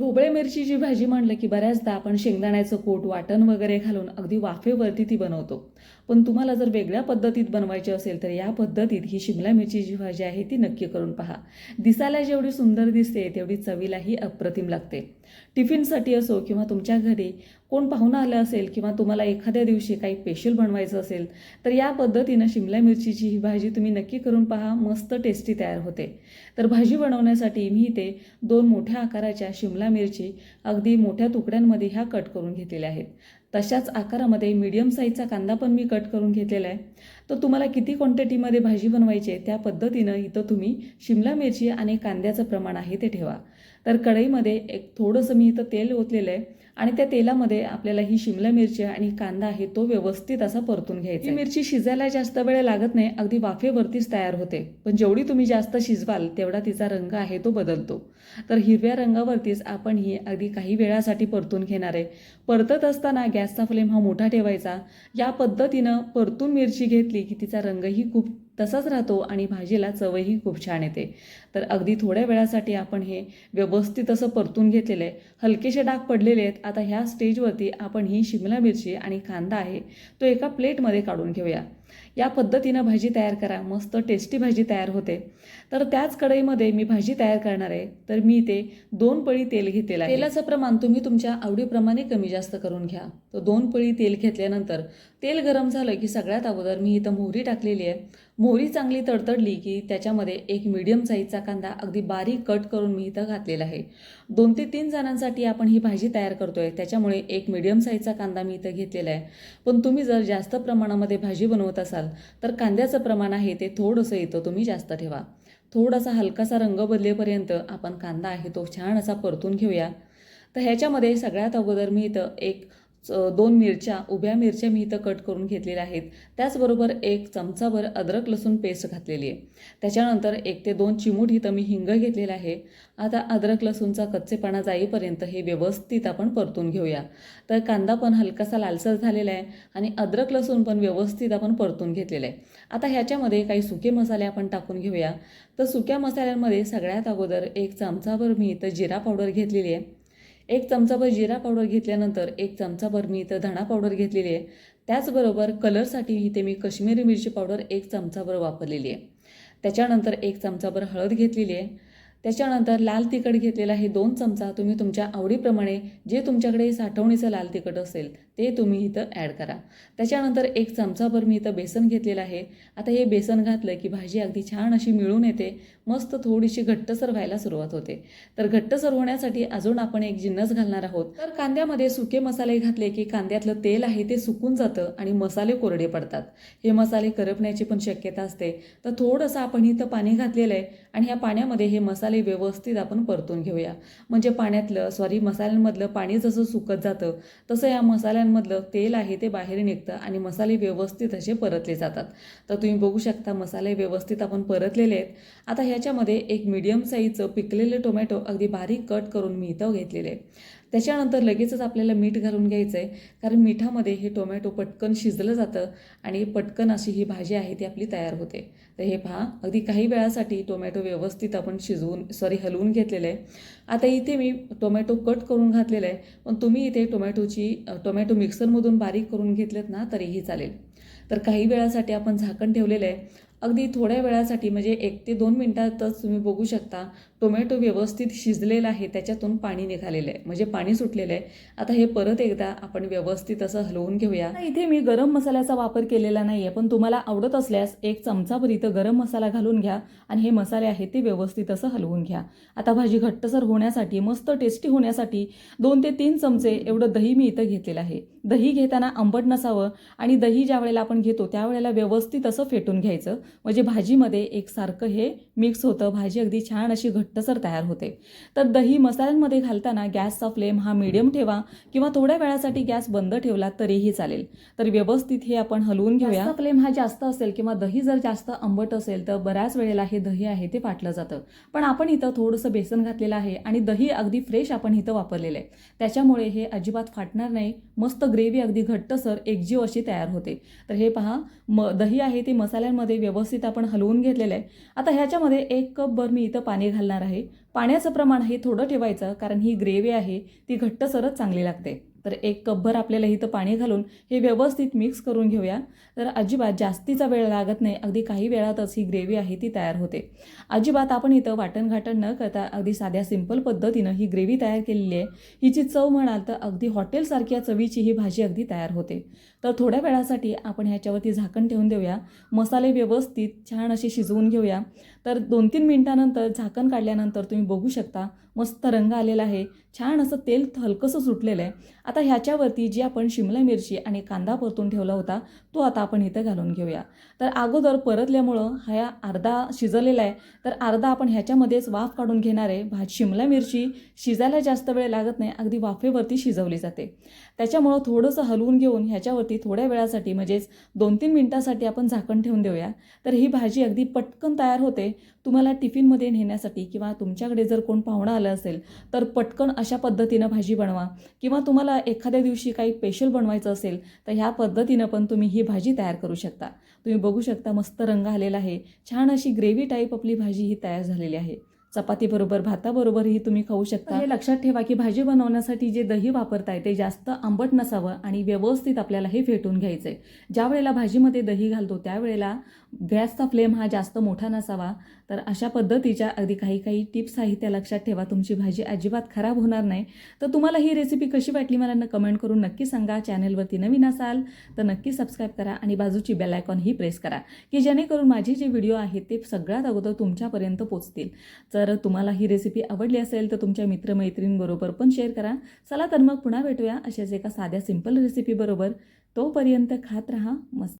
ढोबळे मिरचीची भाजी म्हणलं की बऱ्याचदा आपण शेंगदाण्याचं कोट वाटण वगैरे घालून अगदी वाफेवरती ती बनवतो. पण तुम्हाला जर वेगळ्या पद्धतीत बनवायची असेल तर या पद्धतीत ही शिमला मिरचीची भाजी आहे ती नक्की करून पहा. दिसायला जेवढी सुंदर दिसते तेवढी चवीलाही अप्रतिम लागते. टिफिनसाठी असो किंवा तुमच्या घरी कोण पाहुणं आलं असेल किंवा तुम्हाला एखाद्या दिवशी काही स्पेशल बनवायचं असेल तर या पद्धतीनं शिमला मिरचीची ही भाजी तुम्ही नक्की करून पहा मस्त टेस्टी तयार होते. तर भाजी बनवण्यासाठी मी इथे दोन मोठ्या आकाराच्या शिमला मिरची अगदी मोठ्या तुकड्यांमध्ये ह्या कट करून घेतलेल्या आहेत. तशाच आकारामध्ये मीडियम साईजचा कांदा पण मी कट करून घेतलेला आहे. तर तुम्हाला किती क्वांटिटीमध्ये भाजी बनवायची आहे त्या पद्धतीनं इथं तुम्ही शिमला मिरची आणि कांद्याचं प्रमाण आहे ते ठेवा. तर कढईमध्ये एक थोडंसं मी इथं तेल ओतलेलं आहे आणि त्या तेलामध्ये आपल्याला ही शिमला मिरची आणि कांदा आहे तो व्यवस्थित असा परतून घ्यायचा ही मिरची शिजायला जास्त वेळ लागत नाही अगदी वाफेवरतीच तयार होते. पण जेवढी तुम्ही जास्त शिजवाल तेवढा तिचा रंग आहे तो बदलतो. तर हिरव्या रंगावरतीच आपण ही अगदी काही वेळासाठी परतून घेणार आहे. परतत असताना गॅसचा फ्लेम हा मोठा ठेवायचा. या पद्धतीनं परतून मिरची घेतली की तिचा रंगही खूप तसाच राहतो आणि भाजीला चवही खूप छान येते. तर अगदी थोड्या वेळासाठी आपण हे व्यवस्थित असं परतून घेतलेलं आहे. हलकेसे डाग पडलेले आहेत. आता ह्या स्टेजवरती आपण ही शिमला मिरची आणि कांदा आहे तो एका प्लेटमध्ये काढून घेऊया. या पद्धतीनं भाजी तयार करा. मस्त टेस्टी भाजी तयार होते. तर त्याच कढईमध्ये मी भाजी तयार करणार आहे. तर मी ते दोन पळी तेल घेतलेलं आहे. तेलाचं प्रमाण तुम्ही तुमच्या आवडीप्रमाणे कमी जास्त करून घ्या. तर दोन पळी तेल घेतल्यानंतर तेल गरम झालं की सगळ्यात अगोदर मी इथं मोहरी टाकलेली आहे. मोहरी चांगली तडतडली की त्याच्यामध्ये एक मीडियम साईजचा कांदा अगदी बारीक कट करून मी इथं घातलेला आहे. दोन ते तीन जणांसाठी आपण ही भाजी तयार करतोय. त्याच्यामुळे एक मीडियम साईजचा कांदा मी इथं घेतलेला आहे. पण तुम्ही जर जास्त प्रमाणामध्ये भाजी बनवत असाल तर कांद्याचं प्रमाण आहे ते थोडंसं येतं तुम्ही जास्त ठेवा. थोडासा हलकासा रंग बदलेपर्यंत आपण कांदा आहे तो छान असा परतून घेऊया. तर ह्याच्यामध्ये सगळ्यात अगोदर मी इथं एक दोन मिरच्या उभ्या मिरच्या मी इथं कट करून घेतलेल्या आहेत. त्याचबरोबर एक चमचाभर अद्रक लसूण पेस्ट घातलेली आहे. त्याच्यानंतर एक ते दोन चिमूट इथं मी हिंग घेतलेला आहे. आता अद्रक लसूणचा कच्चेपणा जाईपर्यंत हे व्यवस्थित आपण परतून घेऊया. तर कांदा पण हलकासा लालसर झालेला आहे आणि अद्रक लसूण पण व्यवस्थित आपण परतून घेतलेलं आहे. आता ह्याच्यामध्ये काही सुके मसाले आपण टाकून घेऊया. तर सुक्या मसाल्यांमध्ये सगळ्यात अगोदर एक चमचाभर मी इथं जिरा पावडर घेतलेली आहे. एक चमचाभर जिरा पावडर घेतल्यानंतर एक चमचाभर मी इथं धणा पावडर घेतलेली आहे. त्याचबरोबर कलरसाठी इथे मी कश्मीरी मिरची पावडर एक चमचाभर वापरलेली आहे. त्याच्यानंतर एक चमचाभर हळद घेतलेली आहे. त्याच्यानंतर लाल तिखट घेतलेलं आहे. दोन चमचा तुम्ही तुमच्या आवडीप्रमाणे जे तुमच्याकडे साठवणीचं लाल तिखट असेल ते तुम्ही इथं ॲड करा. त्याच्यानंतर एक चमचाभर मी इथं बेसन घेतलेलं आहे. आता हे बेसन घातलं की भाजी अगदी छान अशी मिळून येते. मस्त थोडीशी घट्टसर व्हायला सुरुवात होते. तर घट्टसर होण्यासाठी अजून आपण एक जिन्नस घालणार आहोत. तर कांद्यामध्ये सुके मसाले घातले की कांद्यातलं तेल आहे ते सुकून जातं आणि मसाले कोरडे पडतात. हे मसाले करपण्याची पण शक्यता असते. तर थोडंसं आपण इथं पाणी घातलेलं आहे आणि ह्या पाण्यामध्ये हे मसाले व्यवस्थित आपण परतून घेऊया. म्हणजे पाण्यातलं सॉरी मसाल्यांमधलं पाणी जसं सुकत जातं तसं या मसाल्यांमधलं तेल आहे ते बाहेर निघतं आणि मसाले व्यवस्थित असे परतले जातात. तर तुम्ही बघू शकता मसाले व्यवस्थित आपण परतलेले आहेत. आता याच्यामध्ये एक मीडियम साईजचं पिकलेले टोमॅटो अगदी बारीक कट करून मी इथं घेतलेले. आहे त्याच्यानंतर लगेचच आपल्याला मीठ घालून घ्यायचं आहे कारण मिठामध्ये हे टोमॅटो पटकन शिजलं जातं आणि पटकन अशी ही भाजी आहे ती आपली तयार होते. तर हे पहा अगदी काही वेळासाठी टोमॅटो व्यवस्थित आपण शिजवून सॉरी हलवून घेतलेलं आहे आता इथे मी टोमॅटो कट करून घातलेलं आहे पण तुम्ही इथे टोमॅटोची टोमॅटो मिक्सरमधून बारीक करून घेतलेत ना तरीही चालेल. तर काही वेळासाठी आपण झाकण ठेवलेलं आहे अगदी थोड्या वेळासाठी म्हणजे एक ते दोन मिनटातच तुम्ही बघू शकता टोमॅटो व्यवस्थित शिजलेला आहे त्याच्यातून पाणी निघालेलं आहे. म्हणजे पाणी सुटलेलं आहे. आता हे परत एकदा आपण व्यवस्थित असं हलवून घेऊया. इथे मी गरम मसाल्याचा वापर केलेला नाही आहे पण तुम्हाला आवडत असल्यास एक चमचाभर इथं गरम मसाला घालून घ्या आणि हे मसाले आहेत ते व्यवस्थित असं हलवून घ्या. आता भाजी घट्टसर होण्यासाठी मस्त टेस्टी होण्यासाठी दोन ते तीन चमचे एवढं दही मी इथं घेतलेलं आहे. दही घेताना आंबट नसावं आणि दही ज्या वेळेला आपण घेतो त्यावेळेला व्यवस्थित असं फेटून घ्यायचं. म्हणजे भाजीमध्ये एकसारखं हे मिक्स होतं. भाजी अगदी छान अशी घट्टसर तयार होते. तर दही मसाल्यांमध्ये घालताना गॅसचा फ्लेम हा मिडियम ठेवा किंवा थोड्या वेळासाठी गॅस बंद ठेवला तरीही चालेल. तर व्यवस्थित हे आपण हलवून घेऊया. फ्लेम हा जास्त असेल किंवा दही जर जास्त आंबट असेल तर बऱ्याच वेळेला हे दही आहे ते फाटलं जातं. पण आपण इथं थोडंसं बेसन घातलेलं आहे आणि दही अगदी फ्रेश आपण इथं वापरलेलं आहे. त्याच्यामुळे हे अजिबात फाटणार नाही. मस्त ग्रेव्ही अगदी घट्टसर एकजीव अशी तयार होते. तर हे पहा म दही आहे ते मसाल्यांमध्ये व्यवस्थित व्यवस्थित आपण हलवून घेतलेलं आहे. आता ह्याच्यामध्ये एक कप भर मी इथं पाणी घालणार आहे. पाण्याचं प्रमाण हे थोडं ठेवायचं कारण ही ग्रेव्ही आहे ती घट्टसरच चांगली लागते. तर एक कपभर आपल्याला इथं पाणी घालून हे व्यवस्थित मिक्स करून घेऊया. तर अजिबात जास्तीचा वेळ लागत नाही. अगदी काही वेळातच ही ग्रेव्ही आहे ती तयार होते. अजिबात आपण इथं वाटणघाटण न करता अगदी साध्या सिंपल पद्धतीनं ही ग्रेव्ही तयार केलेली आहे. हिची चव म्हणाल तर अगदी हॉटेलसारख्या चवीची ही भाजी अगदी तयार होते. तर थोड्या वेळासाठी आपण ह्याच्यावरती झाकण ठेवून देऊया. मसाले व्यवस्थित छान असे शिजवून घेऊया. तर दोन तीन मिनटानंतर झाकण काढल्यानंतर तुम्ही बघू शकता मस्त रंग आलेला आहे. छान असं तेल हलकंसं सुटलेलं आहे. आता ह्याच्यावरती जी आपण शिमला मिरची आणि कांदा परतून ठेवला होता तो आता आपण इथं घालून घेऊया. तर अगोदर परतल्यामुळं ह्या अर्धा शिजलेला आहे. तर अर्धा आपण ह्याच्यामध्येच वाफ काढून घेणार आहे. भात शिमला मिरची शिजायला जास्त वेळ लागत नाही. अगदी वाफेवरती शिजवली जाते. त्याच्यामुळं थोडंसं हलवून घेऊन ह्याच्यावरती थोड्या वेळासाठी म्हणजेच दोन तीन मिनटासाठी आपण झाकण ठेवून देऊया. तर ही भाजी अगदी पटकन तयार होते. तुम्हाला टिफिनमध्ये नेण्यासाठी किंवा तुमच्याकडे जर कोण पाहुणा आलं असेल तर पटकन अशा पद्धतीनं भाजी बनवा. किंवा तुम्हाला एखाद्या दिवशी काही स्पेशल बनवायचं असेल तर ह्या पद्धतीनं पण तुम्ही ही भाजी तयार करू शकता. तुम्ही बघू शकता मस्त रंग आलेला आहे. छान अशी ग्रेव्ही टाईप आपली भाजी ही तयार झालेली आहे. चपातीबरोबर भाताबरोबरही तुम्ही खाऊ शकता. हे लक्षात ठेवा की भाजी बनवण्यासाठी जे दही वापरताय ते जास्त आंबट नसावं आणि व्यवस्थित आपल्याला हे फेटून घ्यायचं आहे ज्या वेळेला भाजीमध्ये दही घालतो त्यावेळेला गॅसचा फ्लेम हा जास्त मोठा नसावा. तर अशा पद्धतीच्या अगदी काही काही टिप्स आहे त्या लक्षात ठेवा. तुमची भाजी अजिबात खराब होणार नाही. तर तुम्हाला ही रेसिपी कशी वाटली मला न कमेंट करून नक्की सांगा. चॅनलवरती नवीन असाल तर नक्की सबस्क्राईब करा आणि बाजूची बेल आयकॉन ही प्रेस करा की जेणेकरून माझे जे व्हिडिओ आहेत ते सगळ्यात अगोदर तुमच्यापर्यंत पोचतील. तर तुम्हाला ही रेसिपी आवडली असेल तर तुमच्या मित्रमैत्रिणींबरोबर पण शेअर करा. चला तर मग पुन्हा भेटूया अशाच एका साध्या सिंपल रेसिपीबरोबर तोपर्यंत खात राहा मस्त.